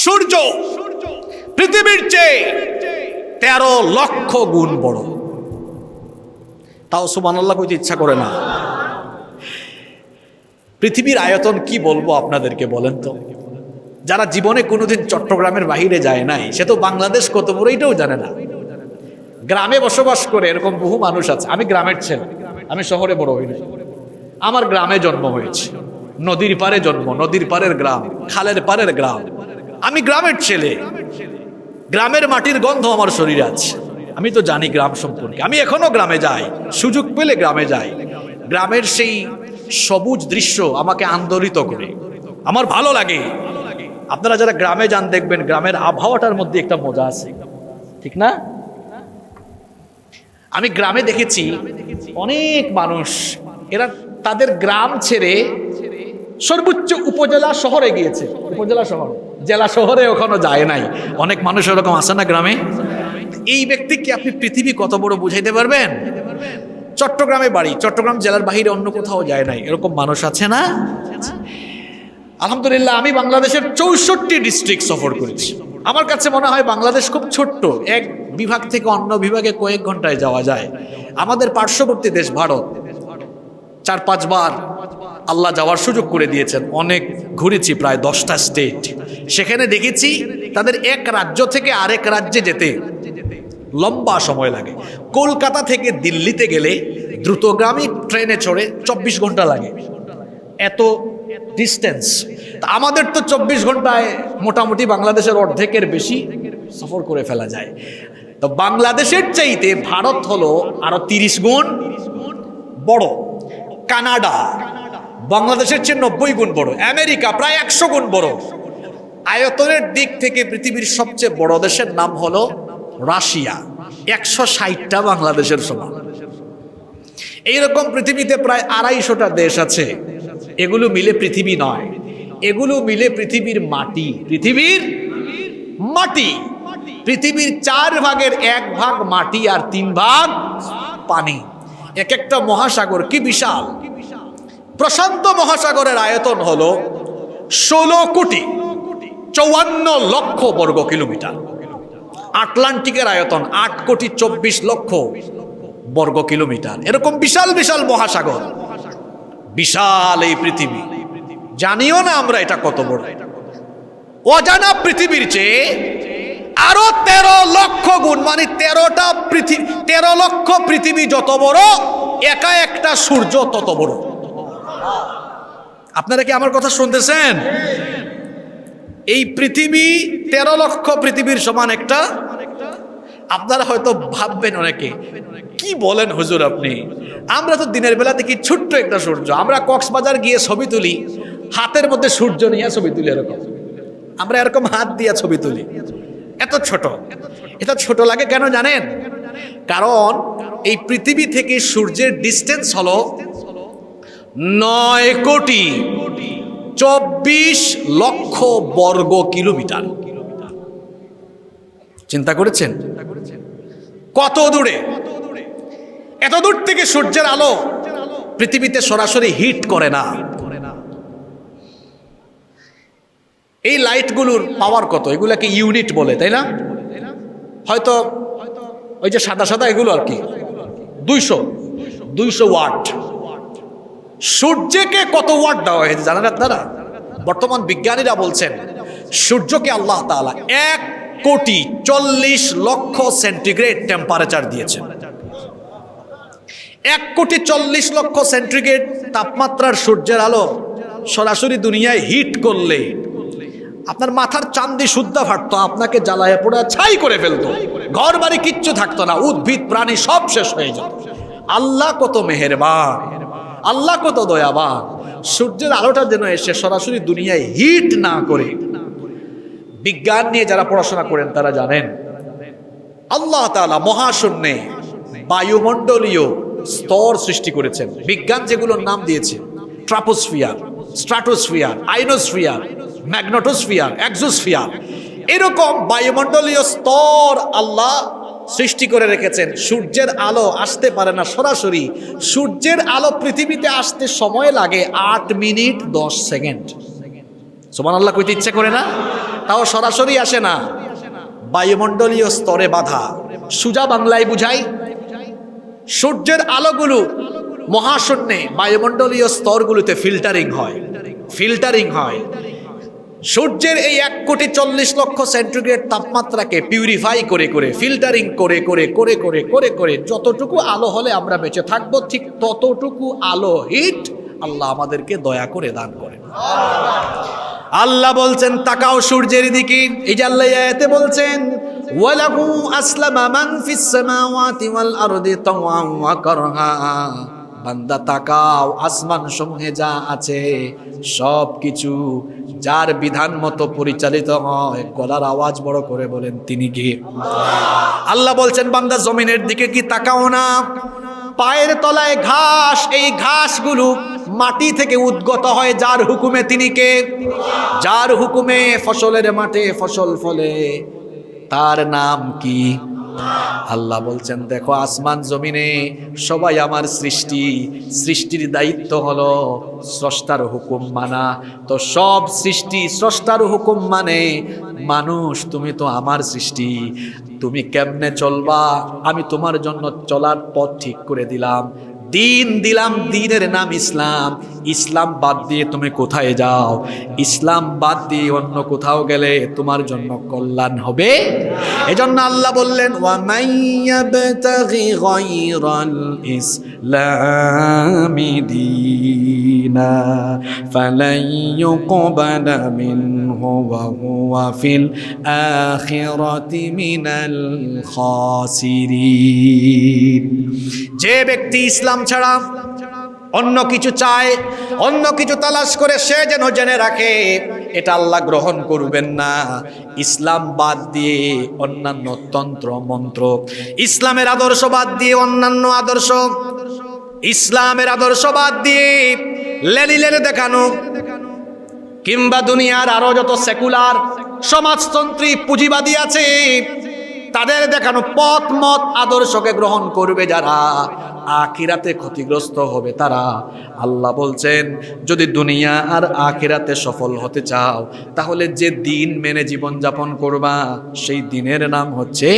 সূর্য পৃথিবীর চেয়ে তেরো লক্ষ গুণ বড়। তাও সুমান আল্লাহ কইতে ইচ্ছা করে না। পৃথিবীর আয়তন কি বলব আপনাদেরকে বলেন তো? যারা জীবনে কোনোদিন চট্টগ্রামের বাহিরে যায় নাই, সে তো বাংলাদেশ কত বড় এটাও জানে না। গ্রামে বসবাস করে এরকম বহু মানুষ আছে। আমি গ্রামের ছেলে, আমি শহরে বড় হইনি আমার গ্রামে জন্ম হয়েছে। নদীর পারে জন্ম, নদীর পারের গ্রাম, খালের পারের গ্রাম। আমি গ্রামের ছেলে। গ্রামের মাটির গন্ধ আমার শরীরে আছে। আমি তো জানি গ্রাম সম্পর্কে। আমি এখনও গ্রামে যাই। সুযোগ পেলে গ্রামে যাই। গ্রামের সেই সবুজ দৃশ্য আমাকে আন্দোলিত করে। আমার ভালো লাগে। আপনারা যারা গ্রামে যান দেখবেন, গ্রামের আবহাওয়াটার মধ্যে একটা মজা আছে। ঠিক না? আমি গ্রামে দেখেছি অনেক মানুষ। এরা তাদের গ্রাম ছেড়ে সর্বোচ্চ উপজেলা শহরে গিয়েছে। উপজেলা শহর। জেলা শহরে ওখানে যায় নাই। অনেক মানুষ এরকম আসে না গ্রামে? এই ব্যক্তিকে আপনি পৃথিবী কত বড় বুঝাইতে পারবেন? চট্টগ্রামে বাড়ি, চট্টগ্রাম জেলার বাহিরে অন্য কোথাও যায় নাই। এরকম মানুষ আছে না? আলহামদুলিল্লাহ, আমি বাংলাদেশের চৌষট্টি ডিস্ট্রিক্ট সফর করেছি। আমার কাছে মনে হয় বাংলাদেশ খুব ছোট্ট। এক বিভাগ থেকে অন্য বিভাগে কয়েক ঘন্টায় যাওয়া যায়। আমাদের পার্শ্ববর্তী দেশ ভারত। চার পাঁচবার আল্লাহ যাওয়ার সুযোগ করে দিয়েছেন। অনেক ঘুরেছি, প্রায় দশটা স্টেট সেখানে দেখেছি তাদের এক রাজ্য থেকে আরেক রাজ্যে যেতে লম্বা সময় লাগে। কলকাতা থেকে দিল্লিতে গেলে দ্রুতগামী ট্রেনে চড়ে চব্বিশ ঘণ্টা লাগে। এত ডিস্টেন্স আমাদের তো চব্বিশ ঘন্টায় মোটামুটি বাংলাদেশের অর্ধেকের বেশি সফর করে ফেলা যায়। তো বাংলাদেশের চাইতে ভারত হলো আরও তিরিশ গুণ বড়। কানাডা। বাংলাদেশের চেয়ে নব্বই গুণ বড়, আমেরিকা প্রায় একশো গুণ বড়। আয়তনের দিক থেকে পৃথিবীর সবচেয়ে বড় দেশের নাম হলো রাশিয়া, একশো ষাটটা বাংলাদেশের সমান। এইরকম পৃথিবীতে প্রায় আড়াইশোটা দেশ আছে, এগুলো মিলে পৃথিবী নয়, এগুলো মিলে পৃথিবীর মাটি পৃথিবীর মাটি। পৃথিবীর চার ভাগের এক ভাগ মাটি আর তিন ভাগ পানি। এক একটা মহাসাগর কি বিশাল? প্রশান্ত মহাসাগরের আয়তন হল ষোলো কোটি চৌয়ান্ন লক্ষ বর্গ কিলোমিটার। আটলান্টিকের আয়তন আট কোটি চব্বিশ লক্ষ বর্গ কিলোমিটার। এরকম বিশাল বিশাল মহাসাগর। বিশাল এই পৃথিবী। জানিও না আমরা এটা কত বড়। অজানা পৃথিবীর চেয়ে আরও তেরো লক্ষ গুণ মানে তেরোটা পৃথিবী, তেরো লক্ষ পৃথিবী যত বড়, একা একটা সূর্য তত বড়। আপনারা কি আমার কথা শুনতেছেন? এই পৃথিবী তেরো লক্ষ পৃথিবীর সমান একটা। আপনারা হয়তো ভাববেন অনেকে, কি বলেন হুজুর আপনি? আমরা তো দিনের বেলা দেখি ছোট্ট একটা সূর্য। আমরা কক্সবাজার গিয়ে ছবি তুলি, হাতের মধ্যে সূর্য নিয়ে ছবি তুলি এরকম। আমরা এরকম হাত দিয়ে ছবি তুলি। এত ছোট। এটা ছোট লাগে কেন জানেন? কারণ এই পৃথিবী থেকে সূর্যের ডিস্টেন্স হলো নয় কোটি চব্বিশ লক্ষ বর্গ কিলোমিটার। চিন্তা করেছেন? কত দূরে? এত দূর থেকে সূর্যের আলো পৃথিবীতে সরাসরি হিট করে না। এই লাইটগুলোর পাওয়ার কত? এগুলাকে ইউনিট বলে, তাই না? হয়তো ওই যে সাদা সাদা এগুলো আর কি। দুইশো দুইশো ওয়াট। সূর্যকে কত ওয়াট দেওয়া হয়েছে জানেন আপনারা? বর্তমান বিজ্ঞানীরা বলছেন, সূর্যকে আল্লাহ তাআলা এক কোটি চল্লিশ লক্ষ সেন্টিগ্রেড টেম্পারেচার দিয়েছেন। এক কোটি চল্লিশ লক্ষ সেন্টিগ্রেড তাপমাত্রার সূর্যের আলো সরাসরি দুনিয়ায় হিট করলে আপনার মাথার চান্দি শুদ্ধা ফাটতো, আপনাকে জ্বালায় পোড়া ছাই করে ফেলতো ঘর বাড়ি কিচ্ছু থাকতো না, উদ্ভিদ, প্রাণী সব শেষ হয়ে যেত। আল্লাহ কত মেহেরবান। আল্লাহ কত দয়াবান। সূর্যের আলোটা যেন এসে সরাসরি দুনিয়ায় হিট না করে। বিজ্ঞান নিয়ে যারা পড়াশোনা করেন, তারা জানেন। আল্লাহ তাআলা মহাশূন্যে বায়ুমণ্ডলীয় স্তর সৃষ্টি করেছেন। বিজ্ঞান যেগুলোর নাম দিয়েছে, troposphere stratosphere ionosphere, magnetosphere, exosphere. এরকম বায়ুমণ্ডলীয় স্তর আল্লাহ সৃষ্টি করে রেখেছেন। সূর্যের আলো আসতে পারে না সরাসরি। সূর্যের আলো পৃথিবীতে আসতে সময় লাগে আট মিনিট দশ সেকেন্ড। সোমান আল্লাহ কইতে ইচ্ছে করে না? তাও সরাসরি আসে না। বায়ুমণ্ডলীয় স্তরে বাধা। সুজা বাংলায় বুঝাই, সূর্যের আলোগুলো মহাশূন্যে, বায়ুমণ্ডলীয় স্তরগুলোতে ফিল্টারিং হয়। ফিল্টারিং হয়। সূর্যের এই এক কোটি চল্লিশ লক্ষ সেন্টিগ্রেড তাপমাত্রাকে পিউরিফাই করে করে ফিল্টারিং করে করে করে করে করে করে যতটুকু আলো হলে আমরা বেঁচে থাকব, ঠিক ততটুকু আলো হিট আল্লাহ আমাদেরকে দয়া করে দান করেন। আল্লাহ বলছেন, তাকাও সূর্যের দিকে। এই যে আল্লাহ আয়াতে বলছেন, ওয়ালাহু আসলামা মান ফিস সামাওয়াতি ওয়াল আরদি তাওয়ান ওয়া কারহা। বান্দা তাকাও, আসমান সমূহে যা আছে সব কিছু যার বিধান মতো পরিচালিত হয়। গলার আওয়াজ বড় করে বলেন, তিনি কি? আল্লাহ বলছেন, বান্দা জমিনের দিকে কি তাকাও না? পায়ের তলায় ঘাস, এই ঘাসগুলো মাটি থেকে উদ্গত হয়। যার হুকুমে তিনি কে? যার হুকুমে ফসলের মাঠে ফসল ফলে। তার নাম কি? আল্লাহ বলছেন, দেখো, আসমান জমিনে সবাই আমার সৃষ্টি। সৃষ্টির দায়িত্ব হলো স্রষ্টার হুকুম মানা। তো সব সৃষ্টি স্রষ্টার হুকুম মানে মানুষ, তুমি তো আমার সৃষ্টি। তুমি কেমনে চলবা? আমি তোমার জন্য চলার পথ ঠিক করে দিলাম। দিন দিলাম দিনের নাম ইসলাম। ইসলাম বাদ দিয়ে তুমি কোথায় যাও? ইসলাম বাদ দিয়ে অন্য কোথাও গেলে তোমার জন্য কল্যাণ হবে। এজন্য আল্লাহ বললেন ইসলামী ফালাই ইউকবালা মিনহু ওয়া হুয়া ফিল আখিরাতি মিনাল খাসিরিন যে ব্যক্তি ইসলাম ছাড়া অন্য কিছু চায়, অন্য কিছু তালাশ করে সে যেন জেনে রাখে, এটা আল্লাহ গ্রহণ করবেন না। ইসলাম বাদ দিয়ে অন্যান্য তন্ত্র, মন্ত্র, ইসলামের আদর্শ বাদ দিয়ে অন্যান্য আদর্শ, ইসলামের আদর্শ বাদ দিয়ে লেলে দেখানো। কিংবা দুনিয়ার আরও যত সেকুলার সমাজতন্ত্রী পুঁজিবাদী আছে, তাদের দেখানো পথ, মত, আদর্শকে গ্রহণ করবে যারা, আখিরাতে ক্ষতিগ্রস্ত হবে তারা। আল্লাহ বলছেন, যদি দুনিয়া আর আখিরাতে সফল হতে চাও, তাহলে যে দিন মেনে জীবন যাপন করবা, সেই দিনের নাম হচ্ছে